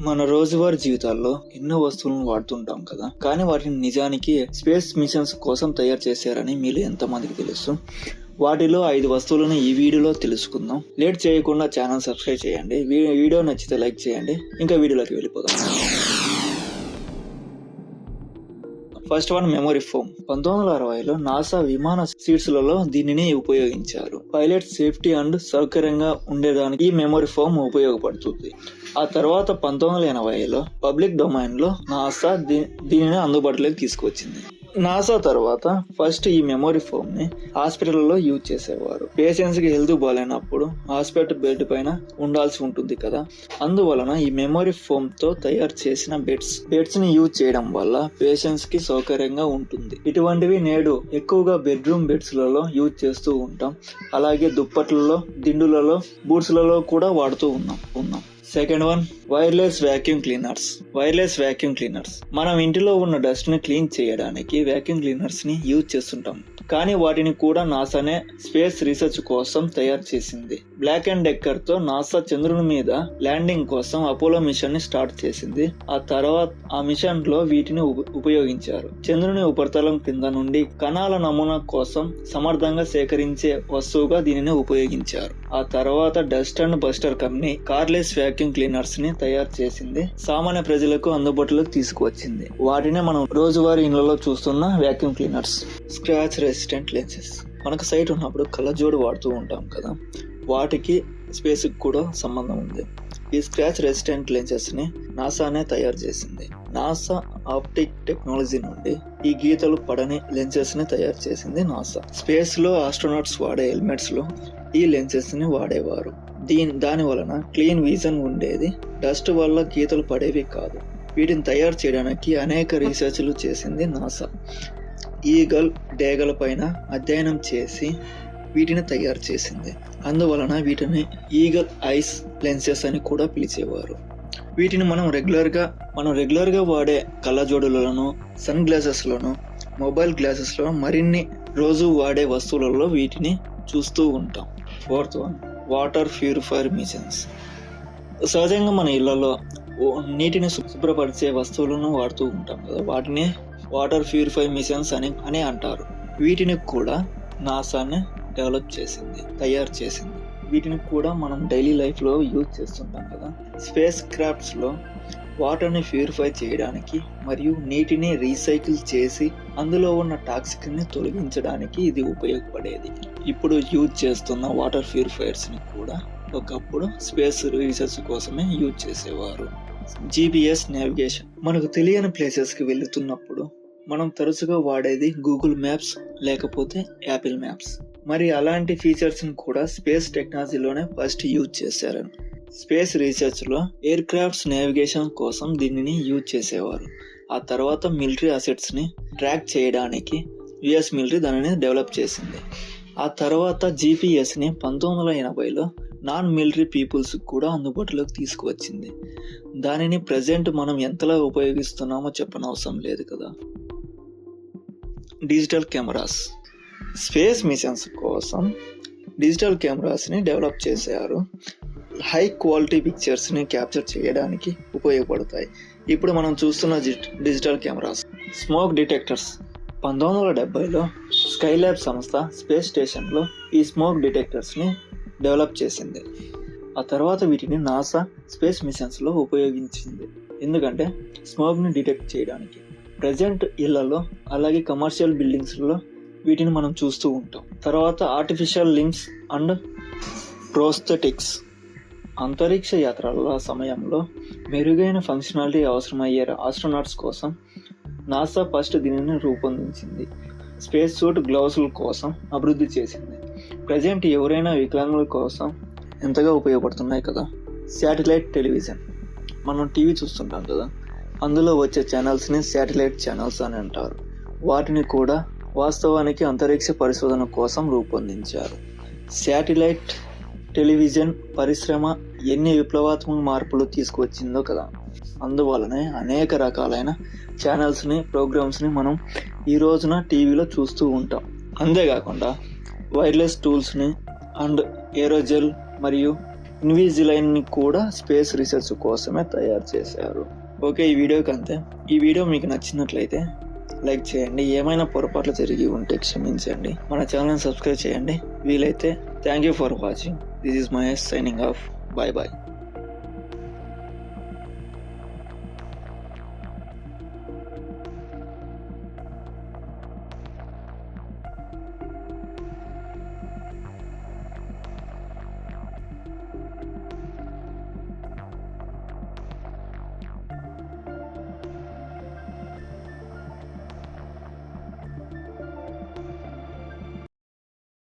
మన రోజువారీ జీవితాల్లో ఎన్నో వస్తువులను వాడుతుంటాం కదా. కానీ వాటిని నిజానికి స్పేస్ మిషన్స్ కోసం తయారు చేశారని మీరు ఎంతమందికి తెలుసు? వాటిలో ఐదు వస్తువులను ఈ వీడియోలో తెలుసుకుందాం. లేట్ చేయకుండా ఛానల్ సబ్స్క్రైబ్ చేయండి. వీ- వీడియో నచ్చితే లైక్ చేయండి. ఇంకా వీడియోలోకి వెళ్ళిపోదాం. ఫస్ట్ వన్ మెమొరీ ఫోమ్ పంతొమ్మిది వందల అరవైలో నాసా విమాన సీట్స్లలో దీనిని ఉపయోగించారు. పైలట్ సేఫ్టీ అండ్ సౌకర్యంగా ఉండేదానికి ఈ మెమొరీ ఫోమ్ ఉపయోగపడుతుంది. ఆ తర్వాత పంతొమ్మిది వందల ఎనభైలో పబ్లిక్ డొమైన్లో నాసా దీ- దీనిని అందుబాటులోకి తీసుకువచ్చింది. నాసా తర్వాత ఫస్ట్ ఈ మెమొరీ ఫోమ్ని హాస్పిటల్లో యూజ్ చేసేవారు. పేషెంట్స్కి హెల్త్ బాగాలేనప్పుడు హాస్పిటల్ బెడ్ పైన ఉండాల్సి ఉంటుంది కదా. అందువలన ఈ మెమొరీ ఫోమ్తో తయారు చేసిన బెడ్స్ బెడ్స్ని యూజ్ చేయడం వల్ల పేషెంట్స్కి సౌకర్యంగా ఉంటుంది. ఇటువంటివి నేడు ఎక్కువగా బెడ్రూమ్ బెడ్స్లలో యూజ్ చేస్తూ ఉంటాం. అలాగే దుప్పట్లలో దిండులలో బూట్స్లలో కూడా వాడుతూ ఉన్నాం. ఉన్నాం. Second one wireless vacuum cleaners wireless vacuum cleaners మనం ఇంటిలో ఉన్న డస్ట్ని క్లీన్ చేయడానికి వ్యాక్యూమ్ క్లీనర్స్ని యూజ్ చేస్తుంటాం. కానీ వాటిని కూడా నాసానే స్పేస్ రీసెర్చ్ కోసం తయారు చేసింది. బ్లాక్ అండ్ డెక్కర్తో నాసా చంద్రుని మీద ల్యాండింగ్ కోసం అపోలో మిషన్ని స్టార్ట్ చేసింది. ఆ తర్వాత ఆ మిషన్లో వీటిని ఉపయోగించారు. చంద్రుని ఉపరితలం కింద నుండి కణాల నమూనా కోసం సమర్థంగా సేకరించే వస్తువుగా దీనిని ఉపయోగించారు. ఆ తర్వాత dust and buster company cordless vacuum క్లీనర్స్ని తయారు చేసింది సామాన్య ప్రజలకు అందుబాటులోకి తీసుకువచ్చింది. వాటినే మనం రోజువారీ ఇళ్ళలో చూస్తున్న vacuum cleaners scratch resistant lenses మనకు సైట్ ఉన్నప్పుడు కళ్ళజోడు వాడుతూ ఉంటాం కదా వాటికి స్పేస్కి కూడా సంబంధం ఉంది. ఈ స్క్రాచ్ రెసిస్టెంట్ లెన్సెస్ని నాసానే తయారు చేసింది. నాసా ఆప్టిక్ టెక్నాలజీ నుండి ఈ గీతలు పడని లెన్సెస్ని తయారు చేసింది నాసా. స్పేస్లో ఆస్ట్రోనాట్స్ వాడే హెల్మెట్స్లో ఈ లెన్సెస్ని వాడేవారు. దీని దాని వలన క్లీన్ విజన్ ఉండేది. డస్ట్ వల్ల గీతలు పడేవి కాదు. వీటిని తయారు చేయడానికి అనేక రీసెర్చ్లు చేసింది నాసా. ఈగల్ డేగల పైన అధ్యయనం చేసి వీటిని తయారు చేసింది. అందువలన వీటిని ఈగల్ ఐస్ లెన్సెస్ అని కూడా పిలిచేవారు. వీటిని మనం రెగ్యులర్గా మనం రెగ్యులర్గా వాడే కళ్ళజోడులను సన్ గ్లాసెస్లోను మొబైల్ గ్లాసెస్లో మరిన్ని రోజు వాడే వస్తువులలో వీటిని చూస్తూ ఉంటాం. Fourth one water purifier machines సహజంగా మన ఇళ్ళలో నీటిని శుభ్రపరిచే వస్తువులను వాడుతూ ఉంటాం కదా వాటిని వాటర్ ప్యూరిఫై మిషన్స్ అని అని అంటారు. వీటిని కూడా నాసానే డెవలప్ చేసింది తయారు చేసింది. వీటిని కూడా మనం డైలీ లైఫ్లో యూజ్ చేస్తుంటాం కదా. స్పేస్ క్రాఫ్ట్స్లో వాటర్ని ప్యూరిఫై చేయడానికి మరియు నీటిని రీసైకిల్ చేసి అందులో ఉన్న టాక్సిక్ని తొలగించడానికి ఇది ఉపయోగపడేది. ఇప్పుడు యూజ్ చేస్తున్న వాటర్ ప్యూరిఫైయర్స్ని కూడా ఒకప్పుడు స్పేస్ రీసెర్చ్ కోసమే యూజ్ చేసేవారు. జీబీఎస్ నావిగేషన్ మనకు తెలియని ప్లేసెస్కి వెళుతున్నప్పుడు మనం తరచుగా వాడేది గూగుల్ మ్యాప్స్ లేకపోతే యాపిల్ మ్యాప్స్ మరి అలాంటి ఫీచర్స్ని కూడా స్పేస్ టెక్నాలజీలోనే ఫస్ట్ యూజ్ చేశారు. స్పేస్ రీసెర్చ్లో ఎయిర్ క్రాఫ్ట్స్ నావిగేషన్ కోసం దీనిని యూజ్ చేసేవారు. ఆ తర్వాత మిలిటరీ అసెట్స్ని ట్రాక్ చేయడానికి యుఎస్ మిలిటరీ దానిని డెవలప్ చేసింది. ఆ తర్వాత జీపీఎస్ని పంతొమ్మిది వందల ఎనభైలో నాన్ మిలిటరీ పీపుల్స్ కూడా అందుబాటులోకి తీసుకువచ్చింది. దానిని ప్రజెంట్ మనం ఎంతలా ఉపయోగిస్తున్నామో చెప్పనవసరం లేదు కదా. డిజిటల్ కెమెరాస్ స్పేస్ మిషన్స్ కోసం డిజిటల్ కెమెరాస్ని డెవలప్ చేశారు. హై క్వాలిటీ పిక్చర్స్ని క్యాప్చర్ చేయడానికి ఉపయోగపడతాయి. ఇప్పుడు మనం చూస్తున్న డిజిటల్ కెమెరాస్. Smoke detectors. పంతొమ్మిది వందల డెబ్బైలో స్కైలాబ్ సంస్థ స్పేస్ స్టేషన్లో ఈ స్మోక్ డిటెక్టర్స్ని డెవలప్ చేసింది. ఆ తర్వాత వీటిని నాసా స్పేస్ మిషన్స్లో ఉపయోగించింది. ఎందుకంటే స్మోక్ని డిటెక్ట్ చేయడానికి. ప్రజెంట్ ఇళ్ళలో అలాగే కమర్షియల్ బిల్డింగ్స్లో వీటిని మనం చూస్తూ ఉంటాం. తర్వాత ఆర్టిఫిషియల్ లింక్స్ అండ్ ప్రోస్థెటిక్స్ అంతరిక్ష యాత్రల సమయంలో మెరుగైన ఫంక్షనాలిటీ అవసరమయ్యే ఆస్ట్రోనాట్స్ కోసం నాసా ఫస్ట్ దీనిని రూపొందించింది. స్పేస్ సూట్ గ్లౌస్ల కోసం అభివృద్ధి చేసింది. ప్రజెంట్ ఎవరైనా వికలాంగుల కోసం ఎంతగా ఉపయోగపడుతున్నాయి కదా? శాటిలైట్ టెలివిజన్ మనం టీవీ చూస్తుంటాం కదా? అందులో వచ్చే ఛానల్స్ని శాటిలైట్ ఛానల్స్ అని అంటారు. వాటిని కూడా వాస్తవానికి అంతరిక్ష పరిశోధన కోసం రూపొందించారు. శాటిలైట్ టెలివిజన్ పరిశ్రమ ఎన్ని విప్లవాత్మక మార్పులు తీసుకువచ్చిందో కదా. అందువలనే అనేక రకాలైన ఛానల్స్ని ప్రోగ్రామ్స్ని మనం ఈ రోజున టీవీలో చూస్తూ ఉంటాం. అంతేకాకుండా వైర్లెస్ టూల్స్ని అండ్ ఏరోజెల్ మరియు ఇన్విజిలైన్ని కూడా స్పేస్ రీసెర్చ్ కోసమే తయారు చేశారు. ఓకే ఈ వీడియోకి అంతే. ఈ వీడియో మీకు నచ్చినట్లయితే లైక్ చేయండి. ఏమైనా పొరపాట్లు జరిగి ఉంటే క్షమించండి. మన ఛానల్ సబ్స్క్రైబ్ చేయండి. వీలైతే thank you for watching. This is Mahesh signing off bye bye